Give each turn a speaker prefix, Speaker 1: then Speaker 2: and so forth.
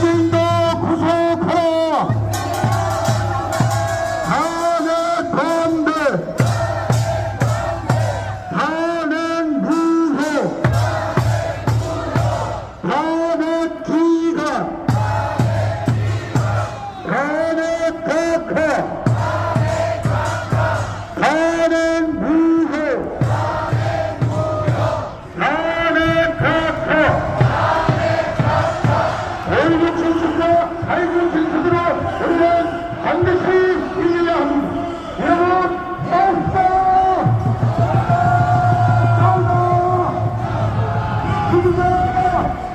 Speaker 1: 범인도 구속하라. 사는 범죄 사는 무효. 사는 기가 사는 독해 민주주의가 자유주의 진수으로 우리는 반드시 이겨야 합니다. 여러분, 싸웁시다! 싸우자! 죽이자!